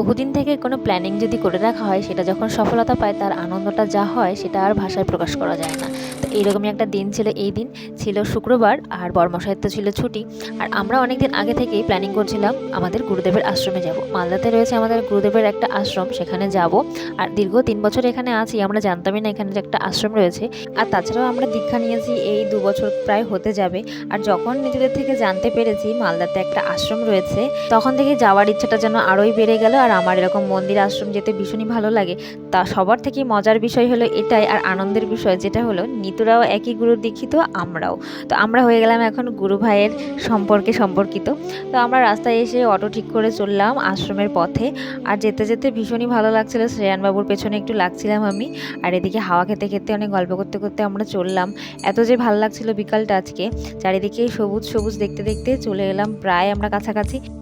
বহুদিন থেকে কোনো প্ল্যানিং যদি করে রাখা হয়, সেটা যখন সফলতা পায়, তার আনন্দটা যা হয়, সেটা আর ভাষায় প্রকাশ করা যায় না। তো এইরকমই একটা দিন ছিল এই দিন। ছিল শুক্রবার আর বর্মশাহের তো ছিল ছুটি। আর আমরা অনেক দিন আগে থেকেই প্ল্যানিং করছিলাম, আমাদের গুরুদেবের আশ্রমে যাব। মালদাতে রয়েছে আমাদের গুরুদেবের একটা আশ্রম, সেখানে যাব। আর দীর্ঘ তিন বছর এখানে আছি, আমরা জানতামই না এখানে একটা আশ্রম রয়েছে। আর তাছাড়াও আমরা দীক্ষা নিয়েছি, এই দু বছর প্রায় হতে যাবে। আর যখন নিজেদের থেকে জানতে পেরেছি, মালদাতে একটা আশ্রম রয়েছে, তখন থেকে যাওয়ার ইচ্ছাটা যেন আরোই বেড়ে গেল। আর আমার এরকম মন্দির আশ্রম যেতে ভীষণই ভালো লাগে। তা সবার থেকে মজার বিষয় হলো এটাই আর আনন্দের বিষয় যেটা হলো নিতুরাও একই গুরুর দীক্ষিত, আমরাও। তো আমরা হয়ে গেলাম এখন গুরু ভাইয়ের সম্পর্কে সম্পর্কিত। তো আমরা রাস্তায় এসে অটো ঠিক করে চললাম আশ্রমের পথে। আর যেতে যেতে ভীষণই ভালো লাগছিল, শ্রেয়ানবাবুর পেছনে একটু লাগছিলাম আমি। আর এদিকে হাওয়া খেতে খেতে অনেক গল্প করতে করতে আমরা চললাম। এত যে ভালো লাগছিল বিকালটা আজকে, চারিদিকে সবুজ সবুজ দেখতে দেখতে চলে এলাম প্রায় আমরা কাছাকাছি।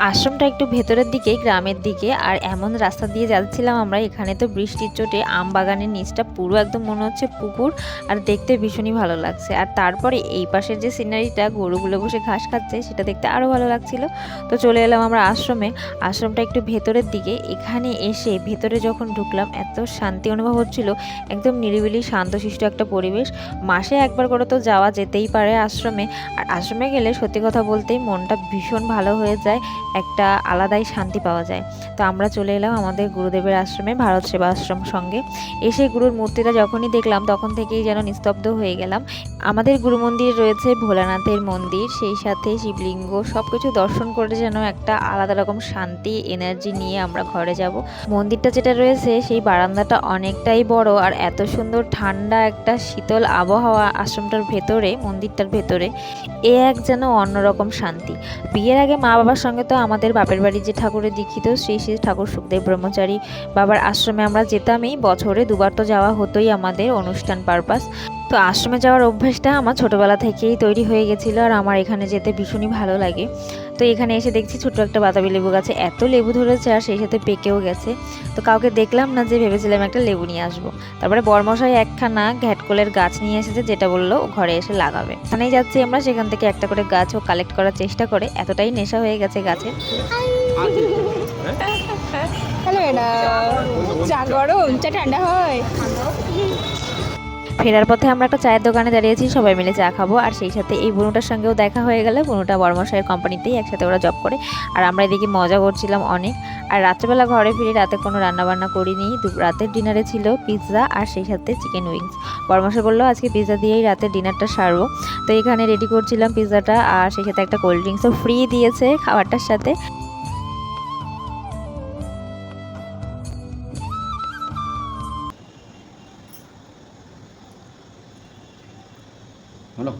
আশ্রমটা একটু ভেতরের দিকে, গ্রামের দিকে, আর এমন রাস্তা দিয়ে যাচ্ছিলাম আমরা, এখানে তো বৃষ্টির চোটে আম বাগানের নিচটা পুরো একদম মনে হচ্ছে পুকুর, আর দেখতে ভীষণই ভালো লাগছে। আর তারপরে এই পাশের যে সিনারিটা, গরুগুলো বসে ঘাস খাচ্ছে, সেটা দেখতে আরও ভালো লাগছিল। তো চলে এলাম আমরা আশ্রমে। আশ্রমটা একটু ভেতরের দিকে, এখানে এসে ভেতরে যখন ঢুকলাম, এত শান্তি অনুভব হচ্ছিল, একদম নিরিবিলি, শান্তশিষ্ট একটা পরিবেশ। মাসে একবার করে তো যাওয়া যেতেই পারে আশ্রমে, আর আশ্রমে গেলে সত্যি কথা বলতেই মনটা ভীষণ ভালো হয়ে যায়। একটা আলাদাই শান্তি পাওয়া যায়। তো আমরা চলে এলাম আমাদের গুরুদেবের আশ্রমে, ভারত সেবা আশ্রম সঙ্গে। এসে গুরুর মূর্তিটা যখনই দেখলাম, তখন থেকেই যেন নিস্তব্ধ হয়ে গেলাম। আমাদের গুরু মন্দির রয়েছে ভোলানাথের মন্দির। সেই সাথে শিবলিঙ্গ সব কিছু দর্শন করে যেন একটা আলাদা রকম শান্তি, এনার্জি নিয়ে আমরা ঘরে যাব। মন্দিরটা যেটা রয়েছে, সেই বারান্দাটা অনেকটাই বড় আর এত সুন্দর ঠান্ডা একটা শীতল আবহাওয়া আশ্রমটার ভেতরে, মন্দিরটার ভেতরে। এ এক যেন অন্যরকম শান্তি। বিয়ের আগে মা বাবার সঙ্গে তো আমাদের বাপের বাড়ি যে ঠাকুরের দীক্ষিত শ্রী শ্রী ঠাকুর সুখদেব ব্রহ্মচারী বাবার আশ্রমে আমরা যেতামই। বছরে দুবার তো যাওয়া হতোই আমাদের অনুষ্ঠান পারপাস। তো আশ্রমে যাওয়ার অভ্যাসটা আমার ছোটোবেলা থেকেই তৈরি হয়ে গেছিল আর আমার এখানে যেতে ভীষণই ভালো লাগে তো এখানে এসে দেখছি ছোট্ট একটা বাতাবি লেবু গাছে এত লেবু ধরেছে আর সেই সাথে পেকেও গেছে তো কাউকে দেখলাম না যে ভেবেছিলাম একটা লেবু নিয়ে আসব তারপরে বর্মশাই একখানা ঘ্যাটকোলের গাছ নিয়ে এসেছে যেটা বলল ঘরে এসে লাগাবে এখানেই যাচ্ছি আমরা সেখান থেকে একটা করে গাছ ও কালেক্ট করার চেষ্টা করে এতটাই নেশা হয়ে গেছে গাছে ঠান্ডা হয় ফেরার পথে আমরা একটা চায়ের দোকানে দাঁড়িয়েছি, সবাই মিলে চা খাব। আর সেই সাথে এই বনুটার সঙ্গেও দেখা হয়ে গেলে। বনুটা বর্মশাইয়ের কোম্পানিতেই একসাথে ওরা জব করে। আর আমরা এদিকে মজা করছিলাম অনেক। আর রাত্রেবেলা ঘরে ফিরে রাতে কোনো রান্নাবান্না করিনি। রাতের ডিনারে ছিল পিৎজা আর সেই সাথে চিকেন উইংস বর্মশাই বলল, আজকে পিৎজা দিয়েই রাতের ডিনারটা সারবো। তো এখানে রেডি করছিলাম পিৎজাটা আর সেই সাথে একটা কোল্ড ড্রিঙ্কসও ফ্রি দিয়েছে খাবারটার সাথে। হলো